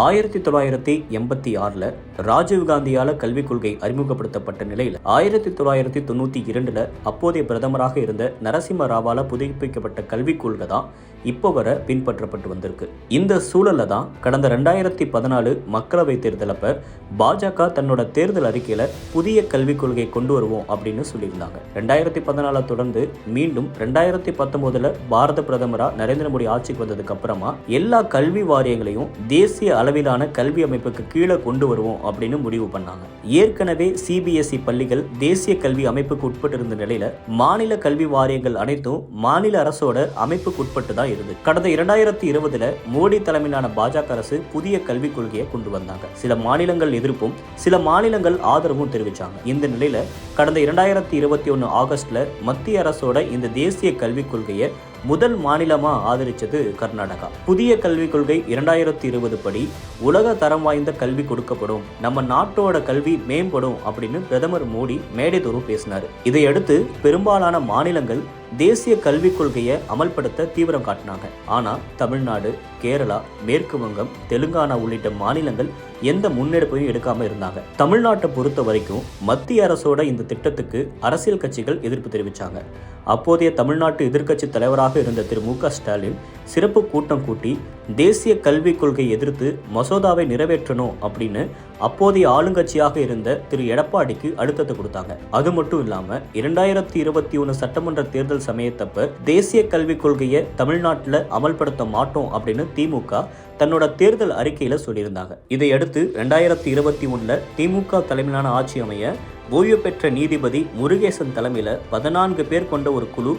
ஆயிரத்தி தொள்ளாயிரத்தி எண்பத்தி ஆறில் ராஜீவ்காந்தியால் கல்விக் கொள்கை அறிமுகப்படுத்தப்பட்ட நிலையில் ஆயிரத்தி தொள்ளாயிரத்தி தொண்ணூற்றி இரண்டில் அப்போதைய பிரதமராக இருந்த நரசிம்ம ராவால புதுப்பிக்கப்பட்ட கல்விக் கொள்கை தான் இப்போ வர பின்பற்றப்பட்டு வந்திருக்கு. இந்த சூழல்ல தான் கடந்த ரெண்டாயிரத்தி பதினாலு மக்களவைத் தேர்தலப்ப பாஜக தன்னோட தேர்தல் அறிக்கையில புதிய கல்விக் கொள்கை கொண்டு வருவோம் அப்படின்னு சொல்லியிருந்தாங்க. ரெண்டாயிரத்தி பதினாலை தொடர்ந்து மீண்டும் ரெண்டாயிரத்தி பத்தொன்பதுல பாரத பிரதமரா நரேந்திர மோடி ஆட்சிக்கு வந்ததுக்கு அப்புறமா எல்லா கல்வி வாரியங்களையும் தேசிய அளவிலான கல்வி அமைப்புக்கு கீழே கொண்டு வருவோம் அப்படின்னு முடிவு பண்ணாங்க. ஏற்கனவே சிபிஎஸ்இ பள்ளிகள் தேசிய கல்வி அமைப்புக்கு உட்பட்டு இருந்த நிலையில மாநில கல்வி வாரியங்கள் அனைத்தும் மாநில அரசோட அமைப்புக்கு உட்பட்டு தான் இருந்தது. கடந்த இரண்டாயிரத்தி இருபதுல மோடி தலைமையிலான பாஜக அரசு புதிய கல்விக் கொள்கையை கொண்டு வந்தாங்க. சில மாநிலங்கள் எதிர்ப்பும் சில மாநிலங்கள் ஆதரவும் தெரிவிச்சாங்க. இந்த நிலையில கடந்த இரண்டாயிரத்தி இருபத்தி ஒன்று ஆகஸ்ட்ல மத்திய அரசோட இந்த தேசிய கல்விக் கொள்கையை முதல் மாநிலமா ஆதரிச்சது கர்நாடகா. புதிய கல்விக் கொள்கை இரண்டாயிரத்தி இருபது படி உலக தரம் வாய்ந்த கல்வி கொடுக்கப்படும். நம்ம நாட்டோட கல்வி மேம்படும் அப்படின்னு பிரதமர் மோடி மேடைதோறும் பேசினார். இதையடுத்து பெரும்பாலான மாநிலங்கள் தேசிய கல்விக் கொள்கையை அமல்படுத்த தீவிரம் காட்டினாங்க. ஆனால் தமிழ்நாடு கேரளா மேற்கு வங்கம் தெலுங்கானா உள்ளிட்ட மாநிலங்கள் எந்த முன்னெடுப்பையும் எடுக்காம இருந்தாங்க. தமிழ்நாட்டை பொறுத்த வரைக்கும் மத்திய அரசோட இந்த திட்டத்துக்கு அரசியல் கட்சிகள் எதிர்ப்பு தெரிவிச்சாங்க. அப்போதைய தமிழ்நாட்டு எதிர்க்கட்சி தலைவராக இருந்த திரு. மு. க. ஸ்டாலின் சிறப்பு கூட்டம் கூட்டி தேசிய கல்விக் கொள்கை எதிர்த்து மசோதாவை நிறைவேற்றணும் அப்படின்னு அப்போதைய ஆளுங்கட்சியாக இருந்த திரு. எடப்பாடிக்கு அழுத்தத்தை கொடுத்தாங்க. அது மட்டும் இல்லாம இரண்டாயிரத்தி இருபத்தி ஒன்று சட்டமன்ற தேர்தல் சமயத்தப்ப தேசிய கல்விக் கொள்கையை தமிழ்நாட்டில் அமல்படுத்த மாட்டோம் அப்படின்னு திமுக தன்னோட தேர்தல் அறிக்கையில் சொல்லியிருந்தாங்க. இதையடுத்து ரெண்டாயிரத்தி இருபத்தி ஒன்றில் திமுக தலைமையிலான ஆட்சி அமைய ஓய்வு பெற்ற நீதிபதி முருகேசன் தலைமையில் பதினான்கு பேர் கொண்ட ஒரு குழு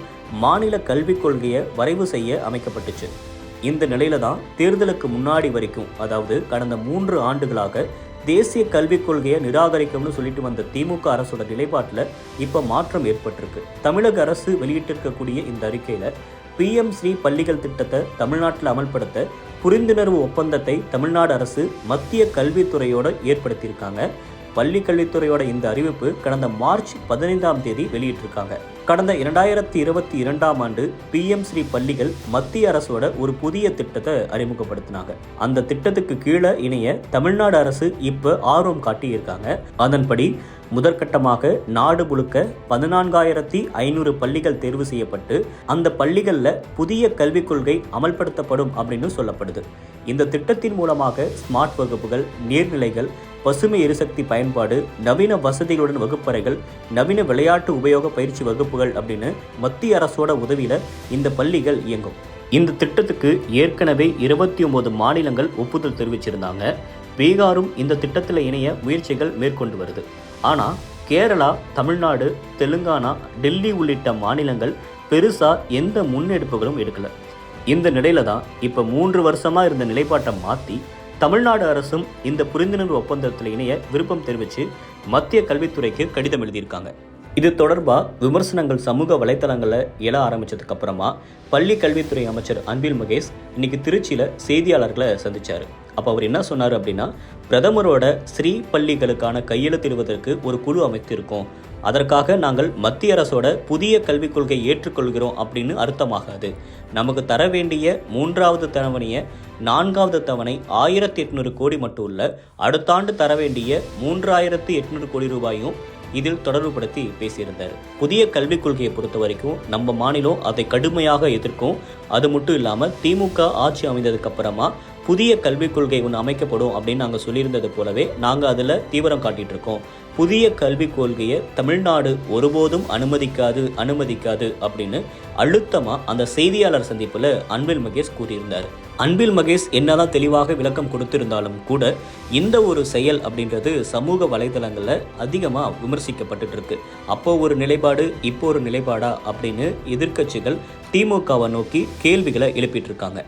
மாநில கல்விக் கொள்கையை வரைவு செய்ய அமைக்கப்பட்டுச்சு. இந்த நிலையில தான் தேர்தலுக்கு முன்னாடி வரைக்கும் அதாவது கடந்த மூன்று ஆண்டுகளாக தேசிய கல்விக் கொள்கையை நிராகரிக்கும்னு சொல்லிட்டு வந்த திமுக அரசோட நிலைப்பாட்டில் இப்போ மாற்றம் ஏற்பட்டிருக்கு. தமிழக அரசு வெளியிட்டிருக்கக்கூடிய இந்த அறிக்கையில் பிஎம் ஸ்ரீ பள்ளிகள் திட்டத்தை தமிழ்நாட்டில் அமல்படுத்த புரிந்துணர்வு ஒப்பந்தத்தை தமிழ்நாடு அரசு மத்திய கல்வித்துறையோடு ஏற்படுத்தியிருக்காங்க. பள்ளி கல்வித்துறையோட இந்த அறிவிப்பு கடந்த மார்ச் பதினைந்தாம் தேதி வெளியிட்டிருக்காங்க. கடந்த இரண்டாயிரத்தி இருபத்தி இரண்டாம் ஆண்டு பிஎம் ஸ்ரீ பள்ளிகள் மத்திய அரசோட ஒரு புதிய திட்டத்தை அறிமுகப்படுத்தினாங்க. அந்த திட்டத்துக்கு கீழே இணைய தமிழ்நாடு அரசு இப்போ ஆர்வம் காட்டியிருக்காங்க. அதன்படி முதற்கட்டமாக நாடு முழுக்க பதினான்காயிரத்தி ஐநூறு பள்ளிகள் தேர்வு செய்யப்பட்டு அந்த பள்ளிகளில் புதிய கல்விக் கொள்கை அமல்படுத்தப்படும் அப்படின்னு சொல்லப்படுது. இந்த திட்டத்தின் மூலமாக ஸ்மார்ட் வகுப்புகள் நீர்நிலைகள் பசுமை எரிசக்தி பயன்பாடு நவீன வசதிகளுடன் வகுப்பறைகள் நவீன விளையாட்டு உபயோக பயிற்சி வகுப்புகள் அப்படின்னு மத்திய அரசோட உதவியில் இந்த பள்ளிகள் இயங்கும். இந்த திட்டத்துக்கு ஏற்கனவே இருபத்தி ஒன்பது மாநிலங்கள் ஒப்புதல் தெரிவிச்சிருந்தாங்க. பீகாரும் இந்த திட்டத்தில் இணைய முயற்சிகள் மேற்கொண்டு வருது. ஆனால் கேரளா தமிழ்நாடு தெலுங்கானா டெல்லி உள்ளிட்ட மாநிலங்கள் பெருசாக எந்த முன்னெடுப்புகளும் எடுக்கலை. இந்த நிலையில தான் இப்போ மூன்று வருஷமாக இருந்த நிலைப்பாட்டை மாற்றி தமிழ்நாடு அரசும் இந்த புரிந்துணர்வு ஒப்பந்தத்தில் இணைய விருப்பம் தெரிவித்து மத்திய கல்வித்துறைக்கு கடிதம் எழுதியிருக்காங்க. இது தொடர்பாக விமர்சனங்கள் சமூக வலைத்தளங்களில் எழ ஆரம்பித்ததுக்கப்புறமா பள்ளி கல்வித்துறை அமைச்சர் அன்பில் மகேஷ் இன்னைக்கு திருச்சியில் செய்தியாளர்களை சந்திச்சார். அப்போ அவர் என்ன சொன்னார் அப்படின்னா பிரதமரோட ஸ்ரீ பள்ளிகளுக்கான கையெழுத்திடுவதற்கு ஒரு குழு அமைத்திருக்கோம். அதற்காக நாங்கள் மத்திய அரசோட புதிய கல்விக் கொள்கை ஏற்றுக்கொள்கிறோம் அப்படின்னு அர்த்தமாகாது. நமக்கு தர வேண்டிய மூன்றாவது தவணையை நான்காவது தவணை ஆயிரத்தி எட்நூறு கோடி மட்டும் இல்லை அடுத்த ஆண்டு தர வேண்டிய மூன்றாயிரத்து எட்நூறு கோடி ரூபாயும் இதில் தொடர்புபடுத்தி பேசியிருந்தார். புதிய கல்விக் கொள்கையை பொறுத்த வரைக்கும் நம்ம மாநிலம் அதை கடுமையாக எதிர்க்கும். அது மட்டும் இல்லாமல் திமுக ஆட்சி அமைந்ததுக்கு அப்புறமா புதிய கல்விக் கொள்கை ஒன்று அமைக்கப்படும் அப்படின்னு நாங்கள் சொல்லியிருந்தது போலவே நாங்கள் அதில் தீவிரம் காட்டிகிட்டு இருக்கோம். புதிய கல்விக் கொள்கையை தமிழ்நாடு ஒருபோதும் அனுமதிக்காது அனுமதிக்காது அப்படின்னு அழுத்தமாக அந்த செய்தியாளர் சந்திப்பில் அன்பில் மகேஷ் கூறியிருந்தார். அன்பில் மகேஷ் என்னதான் தெளிவாக விளக்கம் கொடுத்திருந்தாலும் கூட இந்த ஒரு செயல் அப்படின்றது சமூக வலைதளங்களில் அதிகமாக விமர்சிக்கப்பட்டு இருக்கு. அப்போ ஒரு நிலைப்பாடு இப்போ ஒரு நிலைப்பாடா அப்படின்னு எதிர்க்கட்சிகள் திமுகவை நோக்கி கேள்விகளை எழுப்பிட்டு இருக்காங்க.